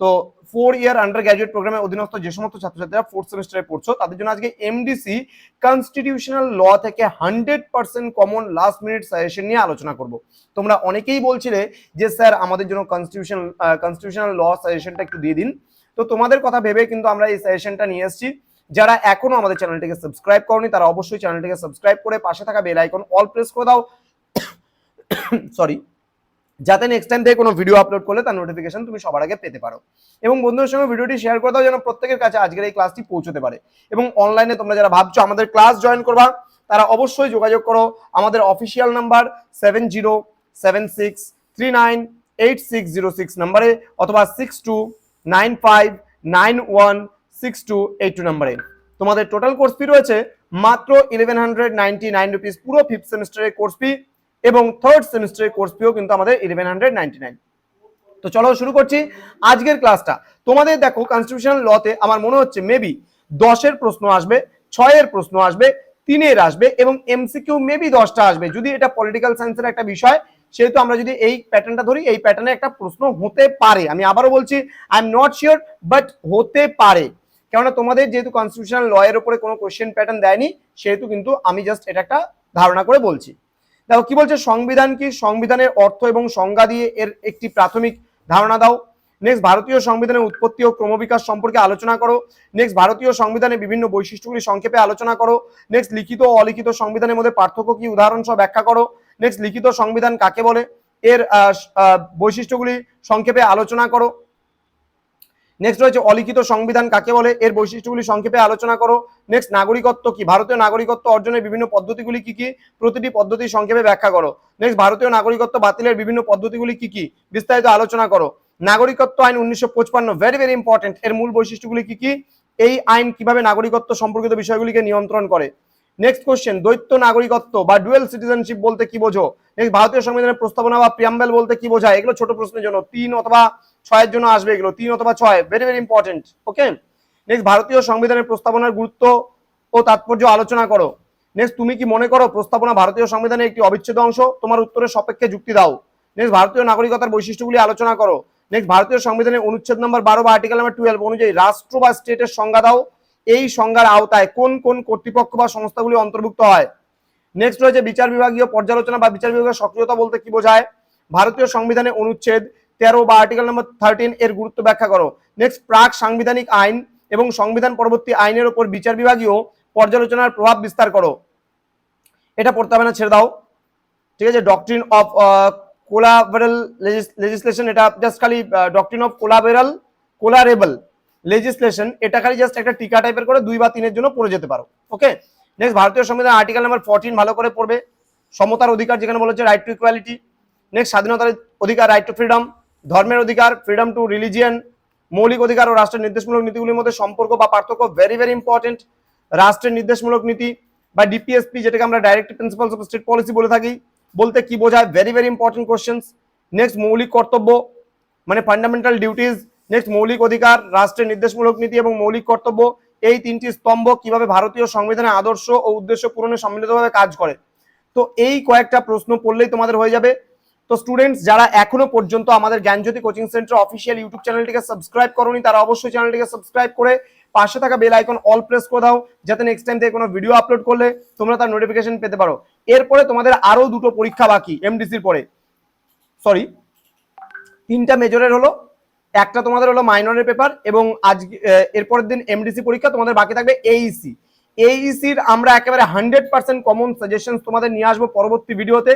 তো four year under graduate প্রোগ্রামের অধীনস্থ যে সমস্ত ছাত্রছাত্রীরা ফোর্থ সেমিস্টারে পড়ছো, তাদের জন্য আজকে এমডিসি কনস্টিটিউশনাল ল থেকে hundred percent common last minute suggestion নিয়ে আলোচনা করব। তোমরা অনেকেই বলছিলে যে, স্যার, আমাদের জন্য কনস্টিটিউশন কনস্টিটিউশনাল ল সাজেশনটা একটু দিয়ে দিন। তো তোমাদের কথা ভেবে কিন্তু আমরা এই সাজেশনটা নিয়ে এসেছি। যারা এখনও আমাদের চ্যানেলটিকে সাবস্ক্রাইব করনি, তারা অবশ্যই চ্যানেলটিকে সাবস্ক্রাইব করে পাশে থাকা বেল আইকন অল প্রেস করে দাও। সরি যাতে নেক্সট টাইম থেকে কোনো ভিডিও আপলোড করলে তার নোটিফিকেশন তুমি সবার আগে পেতে পারো। এবং বন্ধুদের সঙ্গে ভিডিওটি শেয়ার করে দাও যেন প্রত্যেকের কাছে আজকের এই ক্লাসটি পৌঁছতে পারে। এবং অনলাইনে তোমরা যারা ভাবছ আমাদের ক্লাস জয়েন করবা, তারা অবশ্যই যোগাযোগ করো। আমাদের official number seven zero seven six three nine eight six zero six নাম্বারে অথবা six two nine five nine one six two eight two নাম্বারে তোমাদের টোটাল কোর্স ফি রয়েছে মাত্র eleven hundred ninety nine rupees পুরো ফিফথ সেমিস্টারের course fee এবং third সেমিস্টারের কোর্স ফিও কিন্তু আমাদের ইলেভেন হান্ড্রেড নাইনটি নাইন তো চলো শুরু করছি আজকের ক্লাসটা তোমাদের দেখো কনস্টিটিউশনাল লতে আমার মনে হচ্ছে মেবি দশের প্রশ্ন আসবে, ছয়ের প্রশ্ন আসবে, তিনের আসবে এবং এমসিকিউ মেবি দশটা আসবে। যদি এটা পলিটিক্যাল সায়েন্সের একটা বিষয়, সেহেতু আমরা যদি এই প্যাটার্নটা ধরি, এই প্যাটার্নে একটা প্রশ্ন হতে পারে। আমি আবারও বলছি I am not sure but হতে পারে। কেননা তোমাদের যেহেতু কনস্টিটিউশনাল এর উপরে কোনো কোয়েশ্চেন প্যাটার্ন দেয়নি, সেহেতু কিন্তু আমি জাস্ট এটা একটা ধারণা করে বলছি। দেখো, কি বলছে? সংবিধান কি? সংবিধানের অর্থ এবং সংজ্ঞা দিয়ে এর একটি প্রাথমিক ধারণা দাও। নেক্সট ভারতীয় সংবিধানের উৎপত্তি ও ক্রমবিকাশ সম্পর্কে আলোচনা করো। নেক্সট ভারতীয় সংবিধানের বিভিন্ন বৈশিষ্ট্যগুলি সংক্ষেপে আলোচনা করো। নেক্সট লিখিত ও অলিখিত সংবিধানের মধ্যে পার্থক্য কি? উদাহরণ সহ ব্যাখ্যা করো। নেক্সট লিখিত সংবিধান কাকে বলে? এর বৈশিষ্ট্যগুলি সংক্ষেপে আলোচনা করো। নেক্সট রয়েছে অলিখিত সংবিধান, কাকে বলে? এর বৈশিষ্ট্যগুলি সংক্ষেপে আলোচনা করো। নেক্সট নাগরিকত্ব কি? ভারতীয় নাগরিকত্ব অর্জনের বিভিন্ন পদ্ধতিগুলি কি কি? প্রতিটি পদ্ধতি সংক্ষেপে ব্যাখ্যা করো। নেক্সট ভারতীয় নাগরিকত্ব বাতিলের বিভিন্ন পদ্ধতিগুলি কি কি? বিস্তারিত আলোচনা করো। নাগরিকত্ব আইন উনিশশো পঁচপান্ন ভেরি ভেরি ইম্পর্টেন্ট এর মূল বৈশিষ্ট্যগুলি কি কি? এই আইন কীভাবে নাগরিকত্ব সম্পর্কিত বিষয়গুলিকে নিয়ন্ত্রণ করে? নেক্সট কোশ্চেন দ্বৈত নাগরিকত্ব বা ডুয়েল সিটিজেনশিপ বলতে কি বোঝো? নেক্সট ভারতীয় সংবিধানের প্রস্তাবনা বা প্রিয়াম্বেল বলতে কি বোঝায়? এগুলো ছোট প্রশ্নের জন্য, তিন অথবা ছয়ের জন্য আসবে এগুলো, তিন অথবা ছয় very very important okay next ভারতীয় সংবিধানের প্রস্তাবনার গুরুত্ব ও তাৎপর্য আলোচনা করো। নেক্সট তুমি কি মনে করো প্রস্তাবনা ভারতীয় সংবিধানের একটি অবিচ্ছেদ্য অংশ? তোমার উত্তরের সপক্ষে যুক্তি দাও। নেক্সট ভারতীয় নাগরিকতার বৈশিষ্ট্যগুলি আলোচনা করো। নেক্সট ভারতীয় সংবিধানের অনুচ্ছেদ নম্বর বারো বা আর্টিকেল নাম্বার টুয়েলভ অনুযায়ী রাষ্ট্র বা স্টেটের সংজ্ঞা দাও। এই সংজ্ঞার আওতায় কোন কোন কর্তৃপক্ষ বা সংস্থাগুলি অন্তর্ভুক্ত হয়? নেক্সট রয়েছে বিচার বিভাগীয় পর্যালোচনা বা বিচার বিভাগের সক্রিয়তা বলতে কি বোঝায়? ভারতীয় সংবিধানের অনুচ্ছেদ তেরো বা আর্টিকেল নম্বর থার্টিন এর গুরুত্ব ব্যাখ্যা করো। নেক্সট প্রাক সাংবিধানিক আইন এবং সংবিধান পরবর্তী আইনের ওপর বিচার বিভাগীয় পর্যালোচনার প্রভাব বিস্তার করো। এটা পড়তে হবে না, ছেড়ে দাও। ঠিক আছে ডকট্রিন অফ কোলাবেরাল লেজিসলেশন এটা জাস্ট খালি doctrine of colourable colourable legislation এটা খালি জাস্ট একটা টিকা টাইপের করে দুই বা তিনের জন্য পড়ে যেতে পারো। ওকে নেক্সট ভারতীয় সংবিধান আর্টিকেল নাম্বার ফোরটিন ভালো করে পড়বে। সমতার অধিকার যেখানে বলেছে রাইট টু ইকুয়ালিটি নেক্সট স্বাধীনতার অধিকার রাইট টু ফ্রিডম ধর্মের অধিকার ফ্রিডম টু রিলিজিয়ান মৌলিক অধিকার ও রাষ্ট্রের নির্দেশমূলক নীতিগুলির মধ্যে সম্পর্ক বা পার্থক্য ভেরি ভেরি ইম্পর্টেন্ট রাষ্ট্রের নির্দেশমূলক নীতি বা ডিপিএসপি যেটাকে আমরা direct principles of state policy বলে থাকি, বলতে কি বোঝায় very very important questions next মৌলিক কর্তব্য মানে ফান্ডামেন্টাল ডিউটিস নেক্সট মৌলিক অধিকার, রাষ্ট্রের নির্দেশমূলক নীতি এবং মৌলিক কর্তব্য। এই তিনটি স্তম্ভ কীভাবে ভারতীয় সংবিধানের আদর্শ ও উদ্দেশ্য পূরণে সম্মিলিতভাবে কাজ করে? তো এই কয়েকটা প্রশ্ন পড়লেই তোমাদের হয়ে যাবে। তো স্টুডেন্টস যারা এখনও পর্যন্ত আমাদের Gyanjyoti coaching centre official YouTube চ্যানেলটিকে সাবস্ক্রাইব করোনি, তারা অবশ্যই চ্যানেলটিকে সাবস্ক্রাইব করে পাশে থাকা বেল আইকন অল প্রেস করে দাও, যাতে নেক্সট টাইম থেকে কোনো ভিডিও আপলোড করলে তোমরা তার নোটিফিকেশন পেতে পারো। এরপরে তোমাদের আরও দুটো পরীক্ষা বাকি এমডিসির পরে। সরি তিনটা মেজরের হলো, একটা তোমাদের হলো মাইনরের পেপার এবং আজ এরপরের দিন এমডিসি পরীক্ষা, তোমাদের বাকি থাকবে এইসি এইসির আমরা একেবারে হান্ড্রেড পার্সেন্ট কমন সাজেশন তোমাদের নিয়ে আসব পরবর্তী ভিডিওতে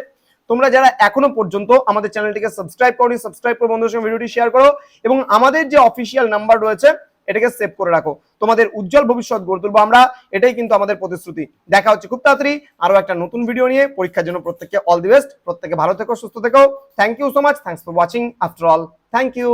তোমরা যারা এখনও পর্যন্ত আমাদের চ্যানেলটিকে সাবস্ক্রাইব করো সাবস্ক্রাইব করে বন্ধুদের সঙ্গে ভিডিওটি শেয়ার করো এবং আমাদের যে অফিসিয়াল নাম্বার রয়েছে, এটাকে সেভ করে রাখো। তোমাদের উজ্জ্বল ভবিষ্যৎ গড়ে তুলবো আমরা, এটাই কিন্তু আমাদের প্রতিশ্রুতি। দেখা হচ্ছে খুব তাড়াতাড়ি আরও একটা নতুন ভিডিও নিয়ে। পরীক্ষার জন্য প্রত্যেককে অল দি বেস্ট প্রত্যেকে ভালো থেকো, সুস্থ থেকো। Thank you so much thanks for watching after all thank you